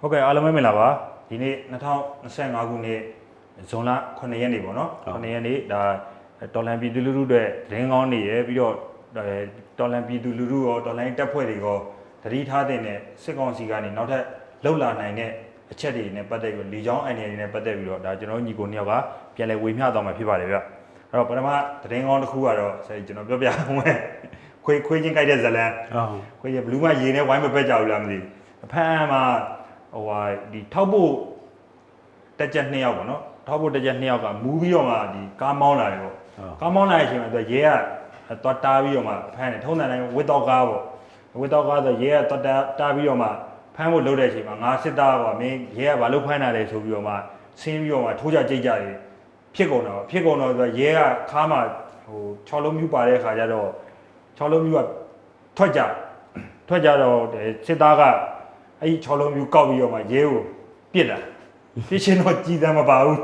ဟုတ်ကဲ့အားလုံးပဲမင်္ဂလာပါဒီနေ့2025ခုနှစ်ဇွန်လ9ရက်နေ့ပေါ့နော်ဟုတ်9ရက်နေ့ဒါတော်လန်ပြည်သူလူထုတွေသတင်းကောင်းနေရယ်ပြီးတော့အဲတော်လန်ပြည်သူလူထုရောတော်လန်တပ်ဖွဲ့တွေရောတတိထားတဲ့နဲ့စစ်ကောင်စီကနေနောက်ထပ်လှုပ်လာနိုင်တဲ့အချက်တွေနဲ့ပတ်သက်ပြီးတော့လေချောင်းအန်ရည်တွေနဲ့ပတ်သက်ပြီးတော့ဒါကျွန်တော်တို့ညီကိုနှစ်ယောက်ကပြန်လည်ဝေမျှသွားမှာဖြစ်ပါတယ်ဗျအဲ့တော့ပထမသတင်းကောင်းတစ်ခုကတော့ဆရာကြီးကျွန်တော်ပြောပြအောင်မယ်ခွေးခွေးချင်းကြိုက်တဲ့ဇလန်ဟုတ်ခွေးရဘလူးမရေနဲ့ဝိုင်းမပက်ကြဘူးလားမသိဘူးအဖမ်းမှာ ဟိုဟာဒီထောက်ဖို့တက်ချက်နှစ်ယောက်ပေါ့နော်ထောက်ဖို့တက်ချက်နှစ်ယောက်ကမူးပြီးတော့မှဒီကားမောင်းလာတယ်ပေါ့ကားမောင်းလာတဲ့အချိန်မှာသူကရဲကသွားတားပြီးတော့မှဖမ်းတယ်ထုံးတယ်တိုင်းဝစ်တော့ကားပေါ့ဝစ်တော့ကားဆိုရဲကသွားတားတားပြီးတော့မှဖမ်းဖို့လုပ်တဲ့အချိန်မှာငါစစ်သားပေါ့မင်းရဲကဘာလို့ဖမ်းတာလဲဆိုပြီးတော့မှဆင်းပြီးတော့မှထိုးကြကြိတ်ကြတယ်ဖြစ်ကုန်တော့ဖြစ်ကုန်တော့သူကရဲကခါမှဟို6လုံးမြူပါတဲ့ခါကျတော့6လုံးမြူကထွက်ကြထွက်ကြတော့တဲ့စစ်သားက အဲ့ဒီ6လုံးမြူကောက်ပြီးတော့မှရဲကိုပြစ်လာပြစ်ချင်းတော့ကြည်တမ်းမပါဘူး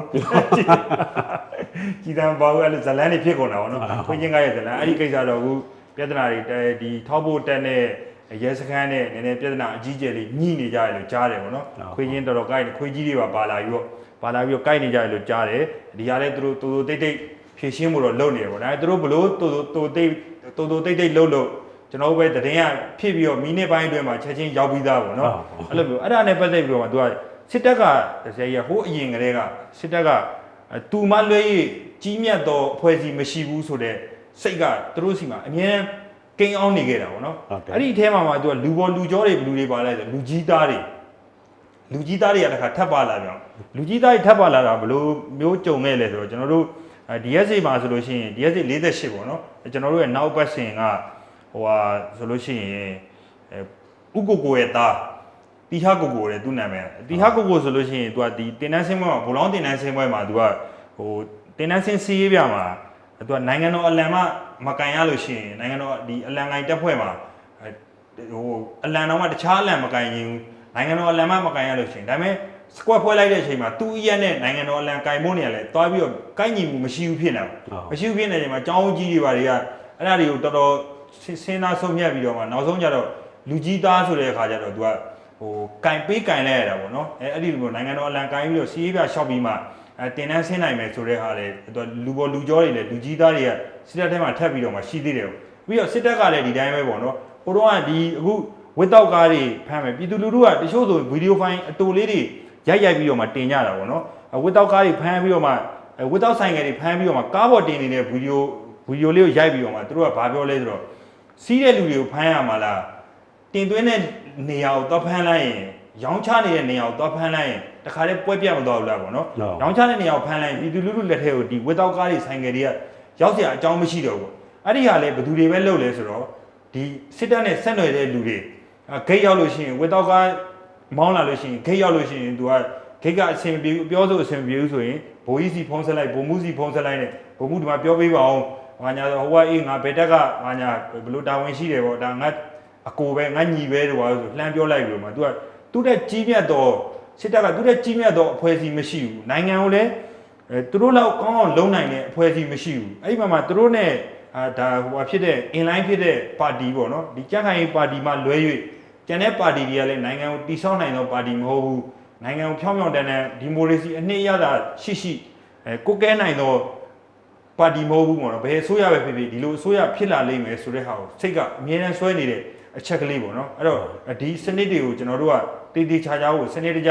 ကြည်တမ်းမပါဘူးအဲ့လိုဇလန်းတွေဖြစ်ကုန်တာဗောနော်ခွင်းချင်းကားရဲ့ဇလန်းအဲ့ဒီကိစ္စတော့အခုပြဿနာတွေတဲဒီထောက်ဖို့တက်တဲ့ရဲစခန်းနဲ့နည်းနည်းပြဿနာအကြီးကျယ်လေးညှိနေကြတယ်လို့ကြားတယ်ဗောနော်ခွင်းချင်းတော်တော်ကိုက်ခွေးကြီးတွေပါပါလာပြီးတော့ပါလာပြီးတော့ကိုက်နေကြတယ်လို့ကြားတယ်ဒီဟာလည်းသူတို့တူတူတိတ်တိတ်ဖြည့်ရှင်းမှုတော့လုပ်နေတယ်ဗောဒါပေမဲ့သူတို့ဘလို့တူတူတူတိတ်တူတူတိတ်တိတ်လုပ်လို့ ကျွန်တော်တို့ပဲတည်င်းကဖြစ်ပြီးတော့မိနစ်ပိုင်းအတွင်းမှာချက်ချင်းရောက်ပြီးသားပေါ့နော်အဲ့လိုမျိုးအဲ့ဒါနဲ့ပတ်သက်ပြီးတော့မှ तू ကစစ်တပ်ကဆရာကြီးကဟိုးအရင်ကတည်းကစစ်တပ်ကအဲတူမလွဲရကြီးမြတ်သောအဖွဲ့အစည်းမရှိဘူးဆိုတော့စိတ်ကသူတို့စီမှာအမြဲတမ်းကိန်းအောင်နေခဲ့တာပေါ့နော်ဟုတ်တယ်အဲ့ဒီအထဲမှာမှ तू ကလူပေါ်လူကြောတွေဘလူတွေပါလဲဆိုလူကြီးသားတွေလူကြီးသားတွေကတခါထပ်ပါလာပြန်လူကြီးသားတွေထပ်ပါလာတာဘလို့မျိုးကြုံခဲ့လဲဆိုတော့ကျွန်တော်တို့အဲ DSA မှာဆိုလို့ရှိရင် DSA 48ပေါ့နော်ကျွန်တော်တို့ရဲ့နောက်ပတ်စဉ်က ဟိုဟာဆိုလို့ရှိရင်အဲဥကိုကိုရဲ့သားတီဟာကိုကိုရဲ့သူ့နာမည်တီဟာကိုကိုဆိုလို့ရှိရင် तू ကဒီတင်တန်းစင်းပွဲမှာဘလောင်းတင်တန်းစင်းပွဲမှာ तू ကဟိုတင်တန်းစင်းစီးရေးပြမှာ तू ကနိုင်ငံတော်အလံမမကန်ရလို့ရှိရင်နိုင်ငံတော်ဒီအလံကိုင်တက်ဖွဲ့မှာအဲဟိုအလံတော်မှတခြားအလံမကန်ရင်ဘူးနိုင်ငံတော်အလံမမကန်ရလို့ရှိရင်ဒါပေမဲ့စကွက်ဖွဲ့လိုက်တဲ့အချိန်မှာသူ့ရက်နဲ့နိုင်ငံတော်အလံကင်ဖို့နေရလဲတွားပြီးတော့ကိုက်ညီမှုမရှိဘူးဖြစ်နေတယ် မရှိဘူးဖြစ်နေချိန်မှာကျောင်းကြီးတွေဘာတွေကအဲ့ဒါတွေကိုတော်တော် စင်းသားဆုံးဖြတ်ပြီးတော့မှနောက်ဆုံးကျတော့လူကြီးသားဆိုတဲ့အခါကျတော့ तू ကဟိုကင်ပေးကင်လိုက်ရတာပေါ့နော်အဲအဲ့ဒီလိုမျိုးနိုင်ငံတော်အလံကင်ပြီးတော့စီးရေးပြရှောက်ပြီးမှအဲတင်တန်းဆင်းနိုင်မယ်ဆိုတဲ့ဟာလေ तू လူပေါ်လူကျော်တွေလေလူကြီးသားတွေကစစ်တပ်ထဲမှာထပ်ပြီးတော့မှရှိသေးတယ်ပြီးတော့စစ်တပ်ကလည်းဒီတိုင်းပဲပေါ့နော်ဟိုတော့ကဒီအခုဝစ်တော့ကားတွေဖမ်းမယ်ပြည်သူလူထုကတချို့ဆိုဗီဒီယိုဖိုင်အတူလေးတွေရိုက်ရိုက်ပြီးတော့မှတင်ကြတာပေါ့နော်ဝစ်တော့ကားတွေဖမ်းပြီးတော့မှအဲဝစ်တော့ဆိုင်ငယ်တွေဖမ်းပြီးတော့မှကားပေါ်တင်နေတဲ့ဗီဒီယိုဗီဒီယိုလေးကိုရိုက်ပြီးတော့မှသူတို့ကဘာပြောလဲဆိုတော့ စီးတဲ့လူတွေကိုဖမ်းရမှာလားတင်သွင်းတဲ့နေရာကိုတော့ဖမ်းလိုက်ရင်ရောင်းချနေတဲ့နေရာကိုတော့ဖမ်းလိုက်ရင်တခါတည်းပွဲပြတ်မသွားဘူးလားပေါ့နော် ဟုတ် ရောင်းချတဲ့နေရာကိုဖမ်းလိုက်ရင်ပြည်သူလူထုလက်ထဲကိုဒီဝစ်တော့ကားတွေဆိုင်ငယ်တွေကရောက်เสียအကြောင်းမရှိတော့ဘူးအဲ့ဒီဟာလေဘယ်သူတွေပဲလုပ်လဲဆိုတော့ဒီစစ်တပ်နဲ့ဆက်နွယ်တဲ့လူတွေအဲဂိတ်ရောက်လို့ရှိရင်ဝစ်တော့ကားမောင်းလာလို့ရှိရင်ဂိတ်ရောက်လို့ရှိရင် तू ကဂိတ်ကအဆင်မပြေဘူးပြောဆိုအဆင်မပြေဘူးဆိုရင်ဘိုးကြီးစီဖုံးဆက်လိုက်ဘိုးမှုစီဖုံးဆက်လိုက်နဲ့ဘိုးမှုဒီမှာပြောပေးပါအောင် ငါညာဟိုကအေးငါဘယ်တက်ကငါညာဘလို့တာဝန်ရှိတယ်ပေါ့ဒါငါအကိုပဲငါညီပဲတော့ဆိုလှမ်းပြောလိုက်ပြီးတော့မှ तू ကသူ့တဲ့ကြီးမြတ်တော့စစ်တပ်ကသူ့တဲ့ကြီးမြတ်တော့အဖွဲ့အစည်းမရှိဘူးနိုင်ငံကိုလည်းအဲသူတို့လောက်ကောင်းအောင်လုံနိုင်တဲ့အဖွဲ့အစည်းမရှိဘူးအဲ့ဒီမှာမှသူတို့ ਨੇ အာဒါဟိုဟာဖြစ်တဲ့ inline ဖြစ်တဲ့ပါတီပေါ့နော်ဒီကြက်ခိုင်ရေးပါတီမှလွဲ၍ကျန်တဲ့ပါတီတွေကလည်းနိုင်ငံကိုတည်ဆောက်နိုင်သောပါတီမဟုတ်ဘူးနိုင်ငံကိုဖြောင်းဖြောင်းတန်းတန်းဒီမိုကရေစီအနှစ်ရတာရှိရှိအဲကိုကဲနိုင်သော ပါတီမဟုတ်ဘူးပေါ့နော်ဘယ်အစိုးရပဲဖြစ်ဖြစ်ဒီလိုအစိုးရဖြစ်လာလိမ့်မယ်ဆိုတဲ့ဟာကိုစိတ်ကအမြဲတမ်းဆွဲနေတဲ့အချက်ကလေးပေါ့နော်အဲ့တော့ဒီစနစ်တွေကိုကျွန်တော်တို့ကတည်တည်ချာချာကိုစနစ်တကျ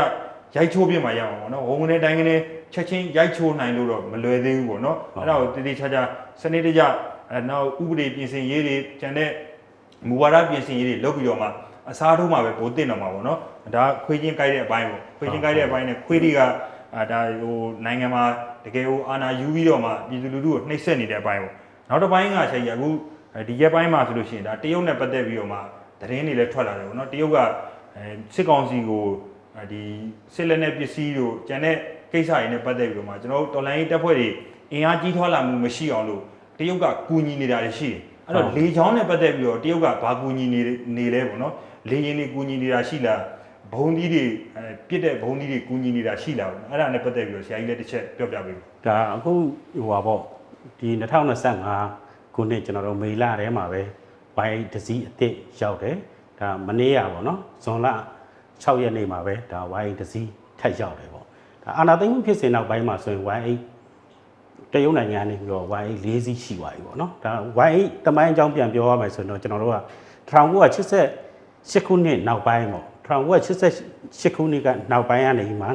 ရိုက်ချိုးပြမှာရအောင်ပေါ့နော်ဝုံကနေတိုင်းကနေချက်ချင်းရိုက်ချိုးနိုင်လို့တော့မလွယ်သေးဘူးပေါ့နော်အဲ့ဒါကိုတည်တည်ချာချာစနစ်တကျအဲနောက်ဥပဒေပြင်ဆင်ရေးတွေကျန်တဲ့မူဝါဒပြင်ဆင်ရေးတွေလုပ်ပြီးတော့မှအစားထိုးမှာပဲပိုတင်တော့မှာပေါ့နော်ဒါခွေးချင်းကြိုက်တဲ့အပိုင်းပေါ့ခွေးချင်းကြိုက်တဲ့အပိုင်းနဲ့ခွေးတွေကအာဒါဟိုနိုင်ငံမှာ တကယ်ဟိုအာဏာယူပြီးတော့မှပြည်သူလူထုကိုနှိပ်စက်နေတဲ့အပိုင်းပေါ့နောက်တစ်ပိုင်းကချိန်ကြီးအခုဒီရက်ပိုင်းမှာဆိုလို့ရှိရင်ဒါတရုတ်နဲ့ပတ်သက်ပြီးတော့မှသတင်းတွေလည်းထွက်လာတယ်ပေါ့နော်တရုတ်ကအဲစစ်ကောင်စီကိုဒီစစ်လက်နက်ပစ္စည်းတို့ကျန်တဲ့ကိစ္စတွေနဲ့ပတ်သက်ပြီးတော့မှကျွန်တော်တို့တော်လိုင်းရေးတပ်ဖွဲ့တွေအင်အားကြီးထွားလာမှုမရှိအောင်လို့တရုတ်ကကူညီနေတာတွေရှိတယ်အဲ့တော့လေချောင်းနဲ့ပတ်သက်ပြီးတော့တရုတ်ကဘာကူညီနေနေလဲပေါ့နော်လေရင်တွေကူညီနေတာရှိလား ဘုံသီးတွေအဲပြစ်တဲ့ဘုံသီးတွေကူညီနေတာရှိလားပေါ့အဲ့ဒါနဲ့ပတ်သက်ပြီးတော့ဆရာကြီးလည်းတစ်ချက်ပြောပြပေးပါဒါအခုဟိုပါပေါ့ဒီ2025ခုနှစ်ကျွန်တော်တို့မေလထဲမှာပဲဘိုင်ဒစီအစ်စ်ရောက်တယ်ဒါမနေ့ရပါတော့ဇွန်လ6 6ရက်နေ့မှာပဲဒါ Y8 တစ်စီးထက်ရောက်တယ်ပေါ့ဒါအာနာသိမ့်မှုဖြစ်စဉ်နောက်ပိုင်းမှာဆိုရင် Y8 တရုတ်နိုင်ငံကနေပြီးတော့ Y8 ၄စီးရှိသွားပြီပေါ့နော်ဒါ Y8 တမိုင်းအကြောင်းပြန်ပြောရမယ်ဆိုရင်တော့ကျွန်တော်တို့က1988ခုနှစ်နောက်ပိုင်းပေါ့ 1988ခုနှစ်ကနောက်ပိုင်းကနေဒီမှာ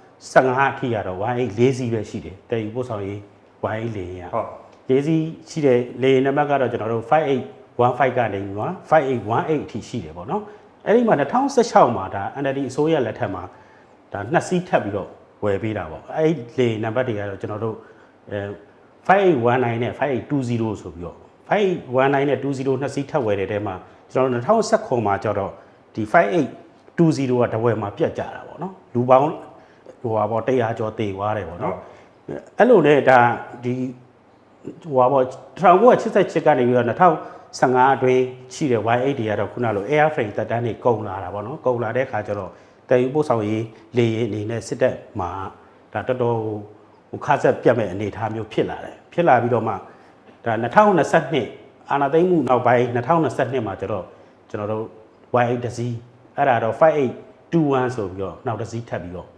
2015အထိကတော့ Y8 ၄စီးပဲရှိတယ်တည်ယူပို့ဆောင်ရေး Y8 လေယာဉ်ကဟုတ်လေးစီးရှိတဲ့လေယာဉ်နံပါတ်ကတော့ကျွန်တော်တို့5815ကနေပြီးတော့5818အထိရှိတယ်ပေါ့နော်အဲ့ဒီမှာ2016မှာဒါ NLD အစိုးရလက်ထက်မှာဒါနှစ်စီးထပ်ပြီးတော့ဝယ်ပေးတာပေါ့အဲ့ဒီလေယာဉ်နံပါတ်တွေကတော့ကျွန်တော်တို့အဲ5819နဲ့5820ဆိုပြီးတော့5819နဲ့20နှစ်စီးထပ်ဝယ်တဲ့တဲမှာကျွန်တော်တို့2019မှာကျတော့ ဒီ5820ကတဝယ်မှာပြတ်ကြတာပေါ့နော်လူပေါင်းဟိုပါပေါ့100ကျော်တေသွားတယ်ပေါ့နော်အဲ့လိုနဲ့ဒါဒီဟိုပါပေါ့1988ကနေပြီးတော့2015အတွင်းရှိတဲ့ Y8 တွေကတော့ခုနလို air frame တက်တန်းတွေကုန်လာတာပေါ့နော်ကုန်လာတဲ့အခါကျတော့တည်ယူပို့ဆောင်ရေးလေယာဉ်အနေနဲ့စစ်တပ်မှာဒါတော်တော်ဟိုခါဆက်ပြတ်မဲ့အနေအထားမျိုးဖြစ်လာတယ်ဖြစ်လာပြီးတော့မှဒါ2022အာနာသိမ့်မှုနောက်ပိုင်း2022မှာကျတော့ကျွန်တော်တို့ Y8 တစ်စီးအဲ့ဒါတော့5821ဆိုပြီးတော့နောက်တစ်စီးထပ်ပြီးတော့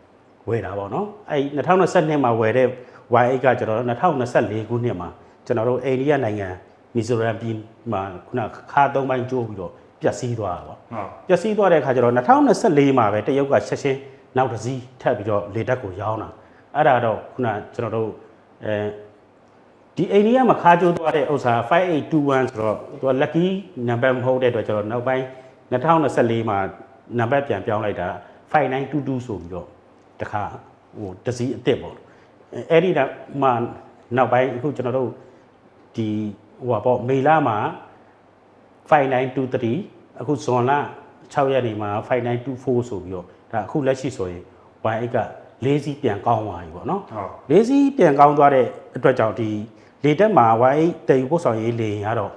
ဝယ်တာပေါ့နော်အဲ့2022မှာဝယ်တဲ့ Y8 ကကျွန်တော်တို့2024ခုနှစ်မှာကျွန်တော်တို့အိန္ဒိယနိုင်ငံမီဇိုရမ်ပြည်မှာခုနခါသုံးပိုင်းကျိုးပြီးတော့ပျက်စီးသွားတာပေါ့ဟုတ်ပျက်စီးသွားတဲ့အခါကျတော့2024မှာပဲတရုတ်ကချက်ချင်းနောက်တစ်စီးထပ်ပြီးတော့လေတက်ကိုရောင်းတာအဲ့ဒါတော့ခုနကျွန်တော်တို့အဲဒီအိန္ဒိယမှာခါကျိုးသွားတဲ့ဥစ္စာ5821ဆိုတော့သူက lucky number မဟုတ်တဲ့အတွက်ကျွန်တော်နောက်ပိုင်း 2024မှာနံပါတ်ပြန်ပြောင်းလိုက်တာ5922ဆိုပြီးတော့တခါဟိုတစည်းအစ်စ်ပေါ့အဲအဲ့ဒီတော့မှနောက်ပိုင်းအခုကျွန်တော်တို့ဒီဟိုပါပေါ့မေလမှာ5923အခုဇွန်လ6ရက်နေ့မှာ5924ဆိုပြီးတော့ဒါအခုလက်ရှိဆိုရင် Y8 က၄စီးပြန်ကောင်းသွားပြီပေါ့နော်ဟုတ်၄စီးပြန်ကောင်းသွားတဲ့အတွက်ကြောင့်ဒီလေတက်မှာ Y8 တည်ယူပို့ဆောင်ရေးလေရင်ကတော့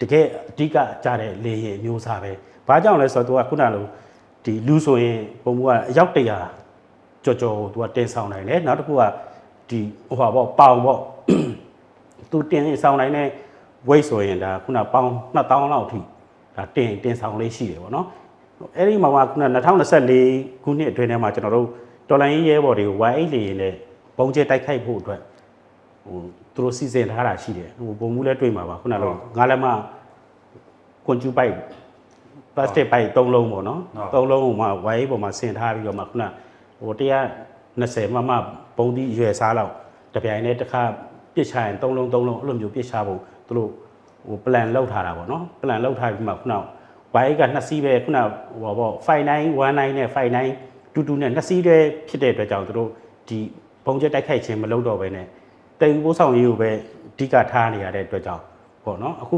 တကယ်အဓိကကြားတဲ့လေရင်အမျိုးအစားပဲဘာကြောင့်လဲဆိုတော့သူကခုနလိုဒီလူဆိုရင်ပုံမှုကအယောက်တရာကြော်ကြော်ကိုသူကတင်ဆောင်နိုင်တယ်နောက်တစ်ခုကဒီဟိုပါပေါ့ပေါင်ပေါ့သူတင်ဆောင်နိုင်တဲ့ weight ဆိုရင်ဒါခုနပေါင်2000လောက်အထိဒါတင်တင်ဆောင်လေးရှိတယ်ပေါ့နော်အဲ့ဒီမှာကခုန2024ခုနှစ်အတွင်းထဲမှာကျွန်တော်တို့တော်လိုင်းရေးရဲဘော်တွေကို Y8 လေရင်နဲ့ပုံကျဲတိုက်ခိုက်ဖို့အတွက် ဟိုသူတို့စီစဉ်ထားတာရှိတယ်ဟိုပုံမှုလဲတွေ့မှာပါခုနလိုငါးလက်မကွန်ကျူပိုက်ပလတ်စတစ်ပိုက်၃လုံးပေါ့နော်၃လုံးကိုမှ Y8 ပေါ်မှာဆင်ထားပြီးတော့မှခုနဟို120မမပုံသီးရွယ်စားလောက်တစ်ပြိုင်နဲ့တစ်ခါပြစ်ချရင်၃လုံး၃လုံးအဲ့လိုမျိုးပြစ်ချဖို့သူတို့ဟို plan လောက်ထားတာပေါ့နော် plan လောက်ထားပြီးမှခုန Y8 ကနှစ်စီးပဲခုနဟိုပေါ့5919နဲ့5922နဲ့နှစ်စီးတည်းဖြစ်တဲ့အတွက်ကြောင့်သူတို့ဒီဘုံကျက်တိုက်ခိုက်ခြင်းမလုပ်တော့ဘဲနဲ့ တိမ်ပိုးဆောင်ရေးကိုပဲအဓိကထားနေရတဲ့အတွက်ကြောင့်ပေါ့နော်အခု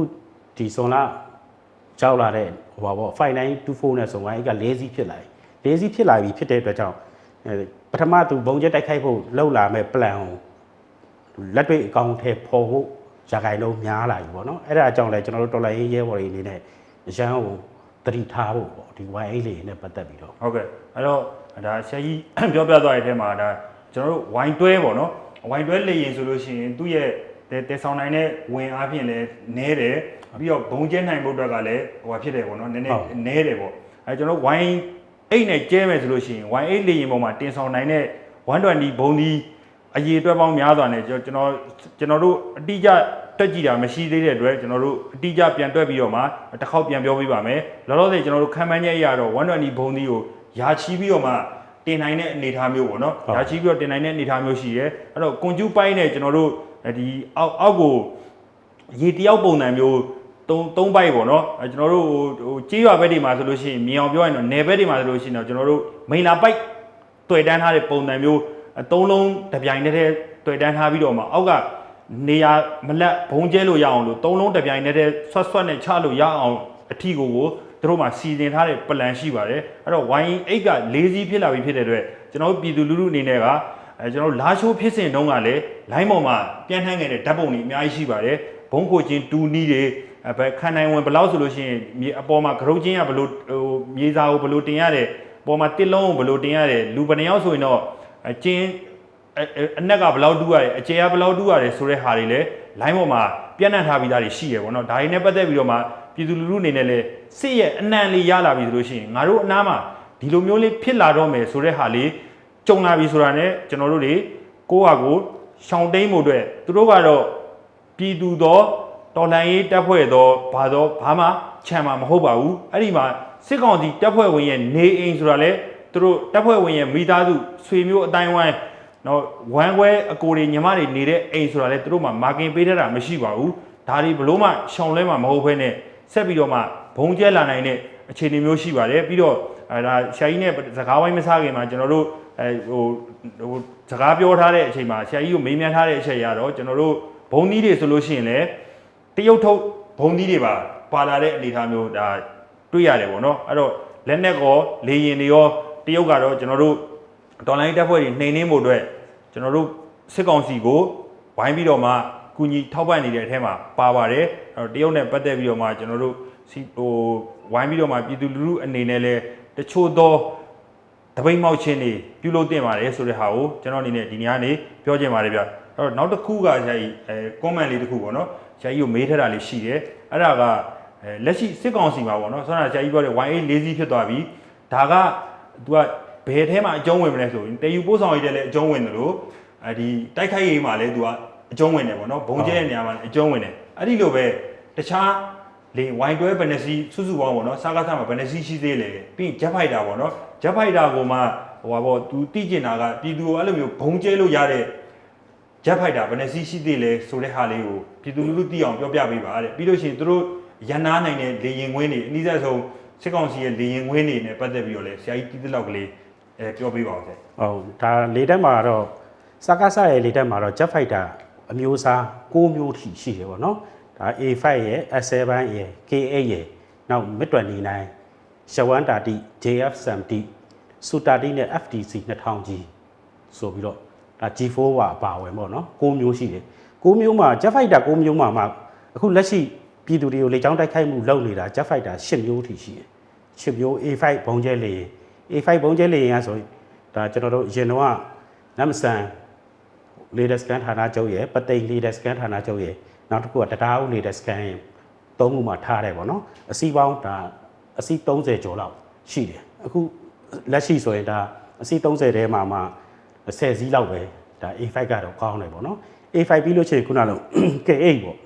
ဒီဇွန်လကြောက်လာတဲ့ဟိုပါပေါ့5924နဲ့ဆို Y8 က၄စီးဖြစ်လာပြီ၄စီးဖြစ်လာပြီဖြစ်တဲ့အတွက်ကြောင့်အဲပထမသူဘုံကျက်တိုက်ခိုက်ဖို့လှုပ်လာမဲ့ plan ကိုလက်တွေ့အကောင့်ထဲပေါ်ဖို့ရာဂိုင်လုံးများလာပြီပေါ့နော်အဲ့ဒါအကြောင်းလဲကျွန်တော်တို့တော်လိုင်းရေးရဲဘော်တွေအနေနဲ့အရန်ကိုတတိထားဖို့ပေါ့ဒီ Y8 လေးနဲ့ပတ်သက်ပြီးတော့ဟုတ်ကဲ့အဲ့တော့ဒါဆရာကြီးပြောပြသွားတဲ့အထဲမှာဒါကျွန်တော်တို့ဝိုင်းတွဲပေါ့နော် ဝိုင်းတွဲလေရင်ဆိုလို့ရှိရင်သူ့ရဲ့တဲဆောင်နိုင်တဲ့ဝင်အားဖြင့်လည်းနဲတယ်ပြီးတော့ဘုံကျဲနိုင်ဖို့အတွက်ကလည်းဟိုဟာဖြစ်တယ်ပေါ့နော်နည်းနည်းနဲတယ်ပေါ့အဲကျွန်တော်ဝိုင်းအိတ်နဲ့ကျဲမယ်ဆိုလို့ရှိရင်ဝိုင်းအိတ်လေရင်ပေါ်မှာတင်ဆောင်နိုင်တဲ့120ဘုံဒီအရေးအတွက်ပေါင်းများစွာနဲ့ကျွန်တော်ကျွန်တော်တို့အတိအကျတွက်ကြည့်တာမရှိသေးတဲ့အတွက်ကျွန်တော်တို့အတိအကျပြန်တွက်ပြီးတော့မှတစ်ခေါက်ပြန်ပြောပြပါမယ်လောလောဆယ်ကျွန်တော်တို့ခံမှန်းချက်အရတော့120ဘုံဒီကိုယာချီပြီးတော့မှ တင်နိုင်တဲ့အနေအထားမျိုးပေါ့နော်ယာချီပြီးတော့တင်နိုင်တဲ့အနေအထားမျိုးရှိတယ်အဲ့တော့ကွန်ကျူးပိုင်းနဲ့ကျွန်တော်တို့ဒီအောက်အောက်ကိုရေတယောက်ပုံစံမျိုးသုံးသုံးပိုက်ပေါ့နော်အဲကျွန်တော်တို့ဟိုဟိုကြေးရွာဘက်တွေမှာဆိုလို့ရှိရင်မြေအောင်ပြောရင်တော့နယ်ဘက်တွေမှာဆိုလို့ရှိရင်တော့ကျွန်တော်တို့မိန်လာပိုက်တွေ့တန်းထားတဲ့ပုံစံမျိုးအသုံးလုံးတစ်ပြိုင်တည်းတည်းတွေ့တန်းထားပြီးတော့မှအောက်ကနေရာမလက်ဘုံကျဲလို့ရအောင်လို့သုံးလုံးတစ်ပြိုင်တည်းတည်းဆွတ်ဆွတ်နဲ့ချလို့ရအောင်အထီကိုကို သူတို့မှာစီစဉ်ထားတဲ့ plan ရှိပါတယ်အဲ့တော့ Y8 က၄စီးဖြစ်လာပြီဖြစ်တဲ့အတွက်ကျွန်တော်တို့ပြည်သူလူထုအနေနဲ့ကအဲကျွန်တော်တို့လာရှိုးဖြစ်စဉ်တုန်းကလည်း line ပေါ်မှာပြန်ထမ်းခဲ့တဲ့ဓာတ်ပုံတွေအများကြီးရှိပါတယ်ဘုံခိုချင်းတူနီးတွေအဲဘယ်ခန္ဓာဝင်ဘယ်လောက်ဆိုလို့ရှိရင်မြေအပေါ်မှာကရုတ်ချင်းကဘယ်လိုဟိုမြေစာကိုဘယ်လိုတင်ရတယ်ပေါ်မှာတစ်လုံးကိုဘယ်လိုတင်ရတယ်လူဘယ်နှယောက်ဆိုရင်တော့အချင်းအအနက်ကဘယ်လောက်တူးရတယ်အကျယ်ကဘယ်လောက်တူးရတယ်ဆိုတဲ့ဟာတွေလည်း line ပေါ်မှာပြန့်နှံ့ထားပြီးသားတွေရှိရပေါ့နော်ဒါတွေနဲ့ပတ်သက်ပြီးတော့မှ ပြည်သူလူထုအနေနဲ့လည်းစစ်ရဲ့အနှံလေးရလာပြီဆိုလို့ရှိရင်ငါတို့အနားမှာဒီလိုမျိုးလေးဖြစ်လာတော့မယ်ဆိုတဲ့ဟာလေးကြုံလာပြီဆိုတာ ਨੇ ကျွန်တော်တို့တွေကိုယ့်ဟာကိုရှောင်တိန်မှုအတွက်သူတို့ကတော့ပြည်သူတော်တော်လှန်ရေးတပ်ဖွဲ့တော်ဘာတော့ဘာမှခြံမှာမဟုတ်ပါဘူးအဲ့ဒီမှာစစ်ကောင်စီတပ်ဖွဲ့ဝင်ရဲ့နေအိမ်ဆိုတာလေသူတို့တပ်ဖွဲ့ဝင်ရဲ့မိသားစုဆွေမျိုးအတိုင်းဝိုင်းနော်ဝမ်းခွဲအကိုတွေညီမတွေနေတဲ့အိမ်ဆိုတာလေသူတို့မှမာကင်ပေးတတ်တာမရှိပါဘူးဒါတွေဘလို့မှရှောင်လဲမှာမဟုတ်ဘဲနဲ့ ဆက်ပြီးတော့မှဘုံကျဲလာနိုင်တဲ့အခြေအနေမျိုးရှိပါတယ်ပြီးတော့အဲဒါဆရာကြီးနဲ့စကားဝိုင်းမစားခင်မှာကျွန်တော်တို့အဲဟိုဟိုစကားပြောထားတဲ့အချိန်မှာဆရာကြီးကိုမေးမြန်းထားတဲ့အချက်ရတော့ကျွန်တော်တို့ဘုံသီးတွေဆိုလို့ရှိရင်လည်းတရုတ်ထုတ်ဘုံသီးတွေပါပါလာတဲ့အနေအထားမျိုးဒါတွေ့ရတယ်ပေါ့နော်အဲ့တော့လက်နက်ကောလေရင်တွေရောတရုတ်ကတော့ကျွန်တော်တို့ဒေါ်လာတပ်ဖွဲ့တွေနှိမ်နှင်းဖို့အတွက်ကျွန်တော်တို့စစ်ကောင်စီကိုဝိုင်းပြီးတော့မှ ကူညီထောက်ပံ့နေတဲ့အထဲမှာပါပါတယ်အဲ့တော့တရုတ်နဲ့ပတ်သက်ပြီးတော့မှကျွန်တော်တို့စီဟိုဝိုင်းပြီးတော့မှပြည်သူလူထုအနေနဲ့လည်းတချို့သောတပိတ်မောက်ချင်းတွေပြုလုပ်တင်ပါတယ်ဆိုတဲ့ဟာကိုကျွန်တော်အနေနဲ့ဒီနေ့ကနေပြောချင်ပါတယ်ဗျအဲ့တော့နောက်တစ်ခုကဆရာကြီးအဲ comment လေးတစ်ခုပေါ့နော်ဆရာကြီးကိုမေးထတာလေးရှိတယ်အဲ့ဒါကအဲလက်ရှိစစ်ကောင်စီမှာပေါ့နော်ဆောနာဆရာကြီးပြောတဲ့ YA လေးစီးဖြစ်သွားပြီဒါက तू ကဘယ်ထဲမှာအကျုံးဝင်မလဲဆိုရင်တေယူပို့ဆောင်ရတဲ့လည်းအကျုံးဝင်တယ်လို့အဲဒီတိုက်ခိုက်ရေးမှာလည်း तू က အကျုံးဝင်တယ်ပေါ့နော်ဘုံကျဲတဲ့နေရာမှာလည်းအကျုံးဝင်တယ်အဲ့ဒီလိုပဲတခြားလေဝိုင်တွဲဘယ်နှစီစုစုပေါင်းပေါ့နော်စားကားစားမှာဘယ်နှစီရှိသေးလဲပြီးရင်ဂျက်ဖိုက်တာပေါ့နော်ဂျက်ဖိုက်တာကိုမှဟိုပါပေါ့ तू တိကျင်တာကပြည်သူကိုအဲ့လိုမျိုးဘုံကျဲလို့ရတဲ့ဂျက်ဖိုက်တာဘယ်နှစီရှိသေးလဲဆိုတဲ့ဟာလေးကိုပြည်သူလူထုသိအောင်ပြောပြပေးပါတဲ့ပြီးလို့ရှိရင်သူတို့ရန်နာနိုင်တဲ့လေရင်ခွင်းတွေအနည်းဆက်ဆုံးစစ်ကောင်စီရဲ့လေရင်ခွင်းတွေနဲ့ပတ်သက်ပြီးတော့လဲဆရာကြီးတီးတလောက်ကလေးအဲပြောပေးပါဦးဆရာဟုတ်ဒါလေတက်မှာတော့စကားဆရဲ့လေတက်မှာတော့ jet fighter အမျိုးအစား6မျိုးထိရှိတယ်ပေါ့နော်ဒါ A5 ရဲ့ S7 ရဲ့ K8 ရဲ့နောက် MiG-29 ရှဝမ်တာတီ JF70 စူတာတီနဲ့ FTC 2000ကြီးဆိုပြီးတော့ဒါ G4 ပါအပါဝင်ပေါ့နော်6မျိုးရှိတယ်6မျိုးမှာ jet fighter 6မျိုးမှာမှအခုလက်ရှိပြည်သူတွေကိုလေကြောင်းတိုက်ခိုက်မှုလုပ်နေတာ jet fighter 10မျိုးထိရှိတယ်10မျိုး A5 ဘုံကျဲလေရင် A5 ဘုံကျဲလေရင်ကဆိုရင်ဒါကျွန်တော်တို့အရင်တော့နမ်ဆန် latest scan ဌာနချုပ်ရဲ့ပသိမ် latest scan ဌာနချုပ်ရဲ့နောက်တစ်ခုကတရားဦး latest scan ရဲ့သုံးခုမှာထားတယ်ပေါ့နော်အစီပေါင်းဒါအစီ30ကျော်လောက်ရှိတယ်အခုလက်ရှိဆိုရင်ဒါအစီ30ထဲမှာမှ10စီးလောက်ပဲဒါ A5 ကတော့ကောင်းတယ်ပေါ့နော် A5 ပြီးလို့ရှိရင်ခုနလို K8 ပေါ့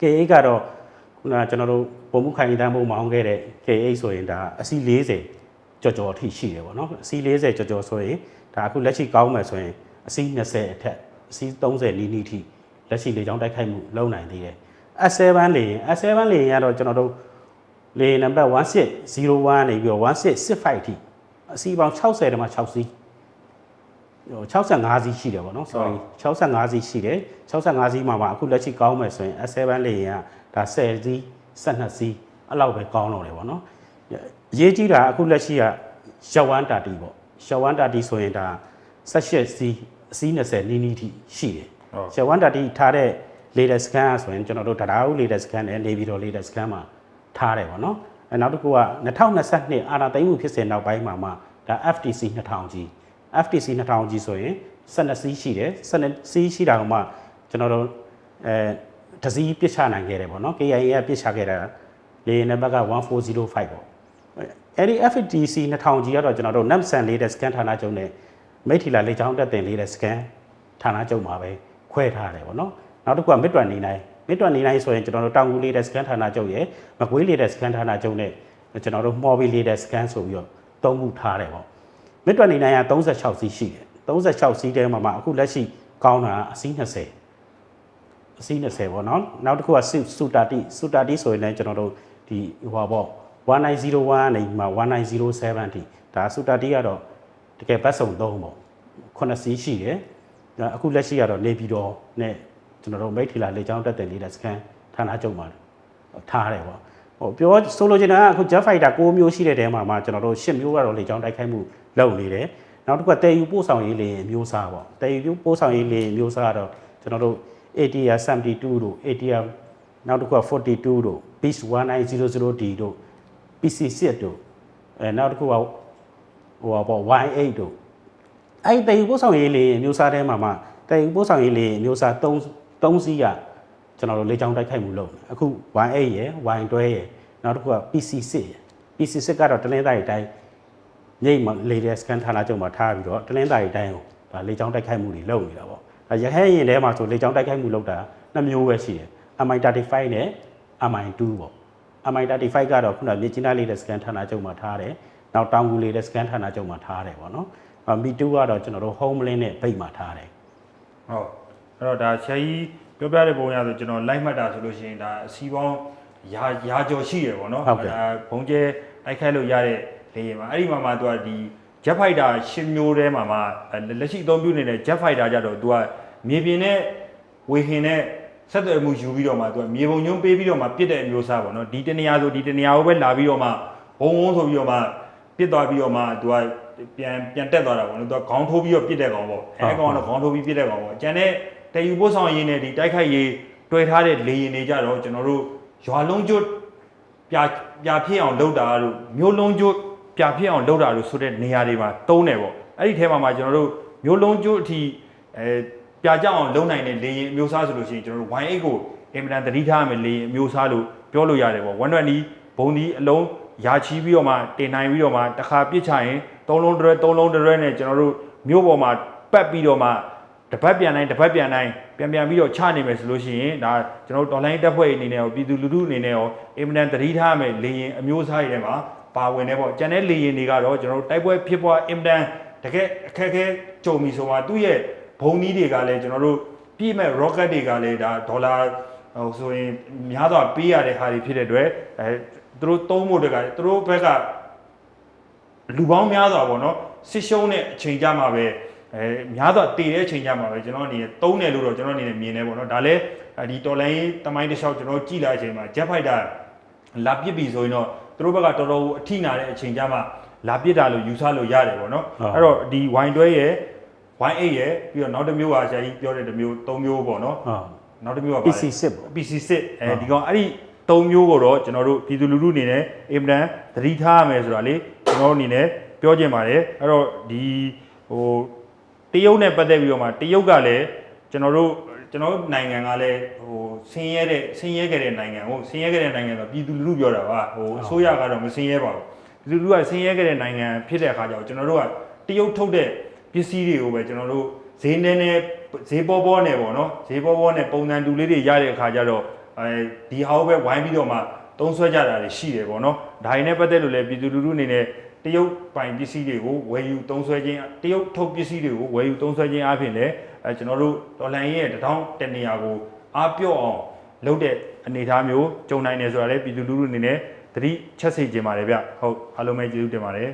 K8 ကတော့ခုနကကျွန်တော်တို့ပုံမှုခိုင်တန်းမှုမောင်းခဲ့တဲ့ K8 ဆိုရင်ဒါအစီ40ကျော်ကျော်အထိရှိတယ်ပေါ့နော်အစီ40ကျော်ကျော်ဆိုရင်ဒါအခုလက်ရှိကောင်းမယ်ဆိုရင် အစီ20အထက်အစီ30နီးနီးထိလက်ရှိလေကြောင်းတိုက်ခိုက်မှုလုပ်နိုင်သေးတယ် S7 လေရင် S7 လေရင်ကတော့ကျွန်တော်တို့လေနံပါတ်1601နေပြီးတော့1665ထိအစီပေါင်း60တမှ6စီးဟို65စီးရှိတယ်ဗောနော် sorry 65စီးရှိတယ်65စီးမှာမှာအခုလက်ရှိကောင်းမယ်ဆိုရင် S7 လေရင်ကဒါ10စီး12စီးအဲ့လောက်ပဲကောင်းတော့တယ်ဗောနော်အရေးကြီးတာအခုလက်ရှိကရှဝမ်တာတီပေါ့ရှဝမ်တာတီဆိုရင်ဒါ18စီး အစီး20နီးနီးထိရှိတယ်ဟုတ်ရှဝမ်တာတီထားတဲ့ latest scan ဆိုရင်ကျွန်တော်တို့တရားဦး latest scan နဲ့နေပြီးတော့ latest scan မှာထားတယ်ဗောနော်အဲနောက်တစ်ခုက2022အာနာသိမ့်မှုဖြစ်စဉ်နောက်ပိုင်းမှာမှဒါ FTC 2000ကြီး FTC 2000ကြီးဆိုရင်12စီးရှိတယ်12စီးရှိတာကမှကျွန်တော်တို့အဲတစ်စီးပြစ်ချနိုင်ခဲ့တယ်ပေါ့နော် KIA ကပြစ်ချခဲ့တာလေနံပါတ်က1405ပေါ့အဲ့ဒီ FTC 2000ကြီးကတော့ကျွန်တော်တို့ NAMSAN လေးတဲ့ scan ဌာနချုပ်နဲ့ မိထီလာလေချောင်းတက်တင်လေးတဲ့ scan ဌာနချုပ်မှာပဲခွဲထားတယ်ပေါ့နော်နောက်တစ်ခုက mid 29 mid 29ဆိုရင်ကျွန်တော်တို့တောင်ကူလေးတဲ့ scan ဌာနချုပ်ရယ်မကွေးလေးတဲ့ scan ဌာနချုပ်နဲ့ကျွန်တော်တို့မှော်ဘီလေးတဲ့ scan ဆိုပြီးတော့သုံးခုထားတယ်ပေါ့မစ်တွက်နေနိုင်က36စီးရှိတယ်36စီးတဲမှာမှအခုလက်ရှိကောင်းတာအစီး20အစီး20ပေါ့နော်နောက်တစ်ခုကစူတာတီစူတာတီဆိုရင်လည်းကျွန်တော်တို့ဒီဟိုပါပေါ့1901နေမှာ1907ထိဒါစူတာတီကတော့ တကယ်ဘတ်စုံသုံးပေါ့9စီးရှိတယ်ဒါအခုလက်ရှိကတော့နေပြည်တော်နဲ့ကျွန်တော်တို့မိတ်ထီလာလေချောင်းတက်တယ်လေးတဲ့စကန်ဌာနချုပ်မှာထားတယ်ပေါ့ဟိုပြောဆိုလိုချင်တာကအခု Jet Fighter 6မျိုးရှိတဲ့တဲမှာမှာကျွန်တော်တို့10မျိုးကတော့လေချောင်းတိုက်ခိုက်မှုလုပ်နေတယ်နောက်တစ်ခုကတဲယူပို့ဆောင်ရေးလေမျိုးစားပေါ့တဲယူပို့ဆောင်ရေးလေမျိုးစားကတော့ကျွန်တော်တို့ ATR 72တို့ ATR နောက်တစ်ခုက42တို့ Beast 1900D တို့ PC6 တို့အဲနောက်တစ်ခုက ဟိုပါပေါ့ Y8 တို့အဲ့ဒီတည်ယူပို့ဆောင်ရေးလေးမျိုးစားထဲမှာမှတည်ယူပို့ဆောင်ရေးလေးမျိုးစား3 3စီးကကျွန်တော်တို့လေကြောင်းတိုက်ခိုက်မှုလုပ်တယ်အခု Y8 ရယ် Y12 ရယ်နောက်တစ်ခုက PC6 ရယ် PC6 ကတော့တလင်းသားတွေအတိုင်းမြိတ်မှာလေတဲ့စကန်ဌာနချုပ်မှာထားပြီးတော့တလင်းသားရီတိုင်းကိုဒါလေချောင်းတိုက်ခိုက်မှုတွေလုပ်နေတာပေါ့အဲရဟန်းရင်ထဲမှာဆိုလေချောင်းတိုက်ခိုက်မှုလုပ်တာနှစ်မျိုးပဲရှိတယ် MI35 နဲ့ MI2 ပေါ့ MI35 ကတော့ခုနမြေကြီးနားလေးတဲ့စကန်ဌာနချုပ်မှာထားတယ် နောက်တောင်ကူလေးတဲ့စကန်ဌာနချုပ်မှာထားတယ်ပေါ့နော်အမီ2ကတော့ကျွန်တော်တို့ Homeland နဲ့ Bait မှာထားတယ်ဟုတ်အဲ့တော့ဒါဆရာကြီးပြောပြတဲ့ပုံရဆိုကျွန်တော်လိုက်မှတ်တာဆိုလို့ရှိရင်ဒါအစီပေါင်းရာရာကျော်ရှိရပေါ့နော်ဟုတ်ကဲ့ဒါဘုံကျဲတိုက်ခိုက်လို့ရတဲ့လေယာဉ်မှာအဲ့ဒီမှာမှသူကဒီ jet fighter ရှင်းမျိုးထဲမှာမှအဲ့လက်ရှိအသုံးပြုနေတဲ့ jet fighter ကြတော့သူကမြေပြင်နဲ့ဝေဟင်နဲ့ဆက်သွယ်မှုယူပြီးတော့မှသူကမြေပုံညွှန်းပေးပြီးတော့မှပြစ်တဲ့အမျိုးအစားပေါ့နော်ဒီတနေရာဆိုဒီတနေရာကိုပဲလာပြီးတော့မှဘုံဝုန်းဆိုပြီးတော့မှ ပြစ်သွားပြီးတော့မှသူကပြန်ပြန်တက်သွားတာပေါ့နော်သူကခေါင်းထိုးပြီးတော့ပြစ်တဲ့ကောင်ပေါ့အဲကောင်ကတော့ခေါင်းထိုးပြီးပြစ်တဲ့ကောင်ပေါ့အကျန်တဲ့တယူပို့ဆောင်ရင်းနဲ့ဒီတိုက်ခိုက်ရေးတွဲထားတဲ့လေရင်တွေကြတော့ကျွန်တော်တို့ရွာလုံးကျွတ်ပြပြဖြစ်အောင်လုပ်တာတို့မျိုးလုံးကျိုးပြဖြစ်အောင်လုပ်တာတို့ဆိုတဲ့နေရာတွေမှာတုံးတယ်ပေါ့အဲ့ဒီထဲမှာမှကျွန်တော်တို့မျိုးလုံးကျိုးအထိအဲပြကြအောင်လုပ်နိုင်တဲ့လေရင်အမျိုးအစားဆိုလို့ရှိရင်ကျွန်တော်တို့ Y8 ကိုအင်မတန်သတိထားရမယ်လေရင်အမျိုးအစားလို့ပြောလို့ရတယ်ပေါ့120နီးဘုံဒီအလုံး ရာချီပြီးတော့မှတင်နိုင်ပြီးတော့မှတစ်ခါပြစ်ချရင်သုံးလုံးတွဲသုံးလုံးတွဲနဲ့ကျွန်တော်တို့မျိုးပေါ်မှာပတ်ပြီးတော့မှတပတ်ပြန်တိုင်းတပတ်ပြန်တိုင်းပြန်ပြန်ပြီးတော့ချနေမယ်ဆိုလို့ရှိရင်ဒါကျွန်တော်တို့ online တက်ဖွဲ့အနေနဲ့ရောပြည်သူလူထုအနေနဲ့ရောအင်မတန်သတိထားရမယ်လေရင်အမျိုးအစားတွေထဲမှာပါဝင်နေပေါ့ကျန်တဲ့လေရင်တွေကတော့ကျွန်တော်တို့တိုက်ပွဲဖြစ်ပွားအင်မတန်တကယ်အခက်အခဲကြုံပြီဆိုမှသူ့ရဲ့ဘုံနီးတွေကလည်းကျွန်တော်တို့ပြည့်မဲ့ rocket တွေကလည်းဒါဒေါ်လာဟိုဆိုရင်များစွာပေးရတဲ့ဟာတွေဖြစ်တဲ့အတွက်အဲ သူတို့သုံးဖို့တက်ကသူတို့ဘက်ကလူပေါင်းများစွာပေါ့နော်စစ်ရှုံးတဲ့အချိန်ကြမှာပဲအဲများစွာတည်တဲ့အချိန်ကြမှာပဲကျွန်တော်အနေနဲ့သုံးတယ်လို့တော့ကျွန်တော်အနေနဲ့မြင်တယ်ပေါ့နော်ဒါလည်းဒီတော်လိုင်းတမိုင်းတစ်လျှောက်ကျွန်တော်ကြည့်လာတဲ့အချိန်မှာ Jet Fighter လာပစ်ပြီဆိုရင်တော့သူတို့ဘက်ကတော်တော်အထိနာတဲ့အချိန်ကြမှာလာပစ်တာလို့ယူဆလို့ရတယ်ပေါ့နော်အဲ့တော့ဒီ Y12 ရဲ့ Y8 ရဲ့ပြီးတော့နောက်တစ်မျိုးပါဆရာကြီးပြောတဲ့တစ်မျိုးသုံးမျိုးပေါ့နော်ဟုတ်နောက်တစ်မျိုးကပါ PC6 ပေါ့ PC6 အဲဒီကောင်အဲ့ဒီ ၃မျိုးကိုတော့ကျွန်တော်တို့ပြည်သူလူထုအနေနဲ့အင်မတန်သတိထားရမယ်ဆိုတာလေကျွန်တော်တို့အနေနဲ့ပြောချင်ပါတယ်အဲ့တော့ဒီဟိုတရုတ်နဲ့ပတ်သက်ပြီးတော့မှတရုတ်ကလည်းကျွန်တော်တို့ကျွန်တော်တို့နိုင်ငံကလည်းဟိုဆင်းရဲတဲ့ဆင်းရဲခဲ့တဲ့နိုင်ငံဟိုဆင်းရဲခဲ့တဲ့နိုင်ငံဆိုပြည်သူလူထုပြောတာပါဟိုအစိုးရကတော့မဆင်းရဲပါဘူးပြည်သူလူထုကဆင်းရဲခဲ့တဲ့နိုင်ငံဖြစ်တဲ့အခါကျတော့ကျွန်တော်တို့ကတရုတ်ထုတ်တဲ့ပစ္စည်းတွေကိုပဲကျွန်တော်တို့ဈေးနှဲနဲ့ဈေးပေါ်ပေါ်နဲ့ပေါ့နော်ဈေးပေါ်ပေါ်နဲ့ပုံစံတူလေးတွေရတဲ့အခါကျတော့ အဲဒီဟာကိုပဲဝိုင်းပြီးတော့မှသုံးဆွဲကြတာတွေရှိတယ်ပေါ့နော်ဒါတွေနဲ့ပတ်သက်လို့လည်းပြည်သူလူထုအနေနဲ့တရုတ်ပိုင်ပစ္စည်းတွေကိုဝယ်ယူသုံးဆွဲခြင်းတရုတ်ထုတ်ပစ္စည်းတွေကိုဝယ်ယူသုံးဆွဲခြင်းအပြင်လည်းအဲကျွန်တော်တို့ဒေါ်လာရင်းရဲ့တထောင်တနေရာကိုအားပြော့အောင်လုပ်တဲ့အနေအထားမျိုးကြုံနိုင်တယ်ဆိုတာလည်းပြည်သူလူထုအနေနဲ့သတိချက်စေချင်ပါတယ်ဗျဟုတ်အားလုံးပဲကျေးဇူးတင်ပါတယ်